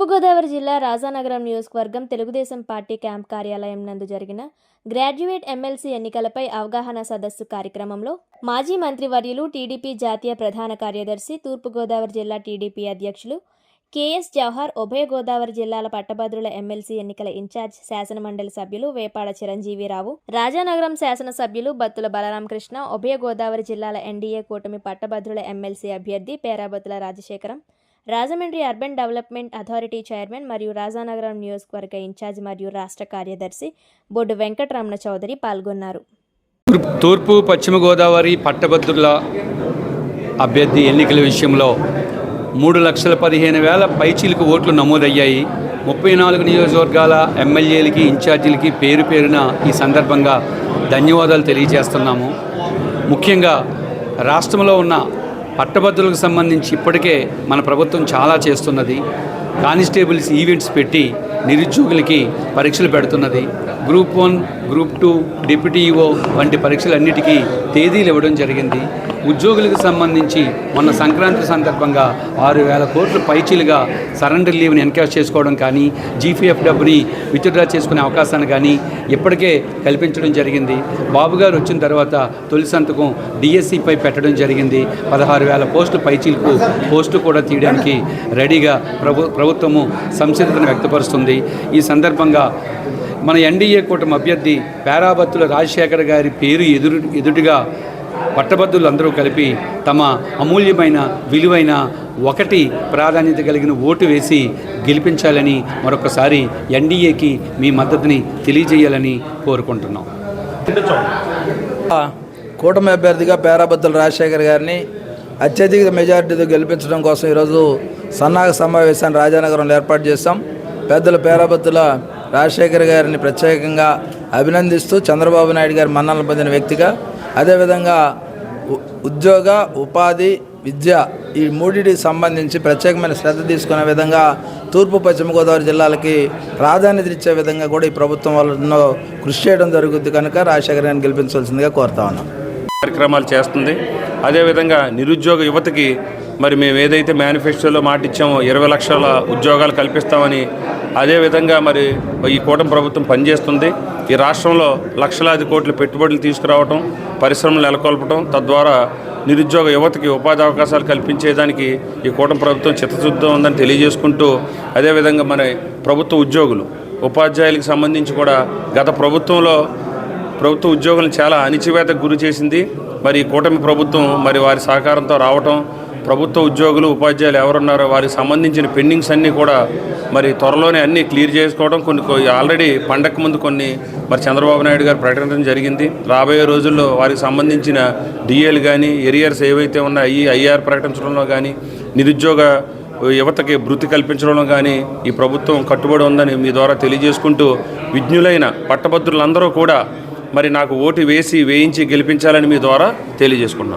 తూర్పుగోదావరి జిల్లా రాజానగరం నియోజకవర్గం Telugu Desam party camp కార్యాలయం నందు జరిగిన గ్రాడ్యుయేట్ ఎమ్మెల్సీ ఎన్నికలపై అవగాహన సదస్సు కార్యక్రమంలో మాజీ మంత్రివర్యులు టీడీపీ జాతీయ ప్రధాన కార్యదర్శి తూర్పుగోదావరి జిల్లా టీడీపీ అధ్యక్షులు కేఎస్ జవహర్ ఉభయ గోదావరి జిల్లాల పట్టభద్రుల ఎమ్మెల్సీ ఎన్నికల ఇన్ఛార్జ్ శాసనమండలి సభ్యులు వేపాడ చిరంజీవిరావు రాజానగరం శాసనసభ్యులు బత్తుల బలరామకృష్ణ ఉభయ గోదావరి జిల్లాల ఎన్డీఏ కూటమి పట్టభద్రుల ఎమ్మెల్సీ అభ్యర్థి Perabattula Rajasekharam Rajahmundry urban development authority chairman మరియు రాజానగరం నియోజకవర్గ ఇన్ఛార్జ్ మరియు రాష్ట్ర కార్యదర్శి బొడ్డు వెంకటరమణ చౌదరి పాల్గొన్నారు. తూర్పు- పశ్చిమ గోదావరి పట్టభద్రుల అభ్యర్థి ఎన్నికల విషయంలో మూడు లక్షల పదిహేను వేల పైచీలకు ఓట్లు నమోదయ్యాయి. ముప్పై నాలుగు నియోజకవర్గాల ఎమ్మెల్యేలకి ఇన్ఛార్జీలకి పేరు పేరున ఈ సందర్భంగా ధన్యవాదాలు తెలియజేస్తున్నాము. ముఖ్యంగా రాష్ట్రంలో ఉన్న పట్టభద్రులకు సంబంధించి ఇప్పటికే మన ప్రభుత్వం చాలా చేస్తున్నది. కానిస్టేబుల్స్ ఈవెంట్స్ పెట్టి నిరుద్యోగులకి పరీక్షలు పెడుతున్నది. గ్రూప్ వన్ గ్రూప్ టూ డిప్యూటీఓ వంటి పరీక్షలన్నిటికీ తేదీలు ఇవ్వడం జరిగింది. ఉద్యోగులకు సంబంధించి మొన్న సంక్రాంతి సందర్భంగా ఆరు వేల కోట్లు పైచీలుగా సరెండర్ లీవ్ని ఎన్కాష్ చేసుకోవడం కానీ జీపీఎఫ్ డబ్బుని విత్డ్రా చేసుకునే అవకాశాన్ని కానీ ఇప్పటికే కల్పించడం జరిగింది. బాబు గారు వచ్చిన తర్వాత తొలి సంతకం డిఎస్సిపై పెట్టడం జరిగింది. పదహారు వేల పోస్టు పైచీలకు పోస్టు కూడా తీయడానికి రెడీగా ప్రభు ప్రభుత్వము సంసిద్ధతను వ్యక్తపరుస్తుంది. ఈ సందర్భంగా మన ఎన్డీఏ కూటమి అభ్యర్థి పేరాబత్తుల రాజశేఖర్ గారి పేరు ఎదురు ఎదుటిగా పట్టభద్రులు అందరూ కలిపి తమ అమూల్యమైన విలువైన ఒకటి ప్రాధాన్యత కలిగిన ఓటు వేసి గెలిపించాలని మరొకసారి ఎన్డీఏకి మీ మద్దతుని తెలియజేయాలని కోరుకుంటున్నాం. కూటమి అభ్యర్థిగా పేరాబత్తుల రాజశేఖర్ గారిని అత్యధిక మెజారిటీతో గెలిపించడం కోసం ఈరోజు సన్నాహక సమావేశాన్ని రాజానగరంలో ఏర్పాటు చేశాం. పెద్దల పేరాబత్తుల రాజశేఖర్ గారిని ప్రత్యేకంగా అభినందిస్తూ చంద్రబాబు నాయుడు గారి మన్నలను పొందిన వ్యక్తిగా అదేవిధంగా ఉద్యోగ ఉపాధి విద్య ఈ మూడింటికి సంబంధించి ప్రత్యేకమైన శ్రద్ధ తీసుకునే విధంగా తూర్పు పశ్చిమ గోదావరి జిల్లాలకి ప్రాధాన్యత ఇచ్చే విధంగా కూడా ఈ ప్రభుత్వం వాళ్ళు కృషి చేయడం జరుగుతుంది కనుక రాజశేఖర్ గారిని గెలిపించవలసిందిగా కోరుతా ఉన్నాం. కార్యక్రమాలు చేస్తుంది. అదేవిధంగా నిరుద్యోగ యువతకి మరి మేము ఏదైతే మేనిఫెస్టోలో మాట ఇచ్చామో ఇరవై లక్షల ఉద్యోగాలు కల్పిస్తామని అదేవిధంగా మరి ఈ కూటమి ప్రభుత్వం పనిచేస్తుంది. ఈ రాష్ట్రంలో లక్షలాది కోట్ల పెట్టుబడులు తీసుకురావటం పరిశ్రమలు నెలకొల్పటం తద్వారా నిరుద్యోగ యువతకి ఉపాధి అవకాశాలు కల్పించేదానికి ఈ కూటమి ప్రభుత్వం చిత్తశుద్ధం ఉందని తెలియజేసుకుంటూ అదేవిధంగా మరి ప్రభుత్వ ఉద్యోగులు ఉపాధ్యాయులకు సంబంధించి కూడా గత ప్రభుత్వంలో ప్రభుత్వ ఉద్యోగులను చాలా అణిచివేతకు గురి చేసింది. మరి ఈ కూటమి ప్రభుత్వం మరి వారి సహకారంతో రావటం ప్రభుత్వ ఉద్యోగులు ఉపాధ్యాయులు ఎవరున్నారో వారికి సంబంధించిన పెండింగ్స్ అన్నీ కూడా మరి త్వరలోనే అన్నీ క్లియర్ చేసుకోవడం కొన్ని ఆల్రెడీ పండగ ముందు కొన్ని మరి చంద్రబాబు నాయుడు గారు ప్రకటించడం జరిగింది. రాబోయే రోజుల్లో వారికి సంబంధించిన డిఏలు కానీ ఎరియర్స్ ఏవైతే ఉన్నాయో ఐఆర్ ప్రకటించడంలో కానీ నిరుద్యోగ యువతకి భృతి కల్పించడంలో కానీ ఈ ప్రభుత్వం కట్టుబడి ఉందని మీ ద్వారా తెలియజేసుకుంటూ విజ్ఞులైన పట్టభద్రులందరూ కూడా మరి నాకు ఓటు వేసి వేయించి గెలిపించాలని మీ ద్వారా తెలియజేసుకున్నాను.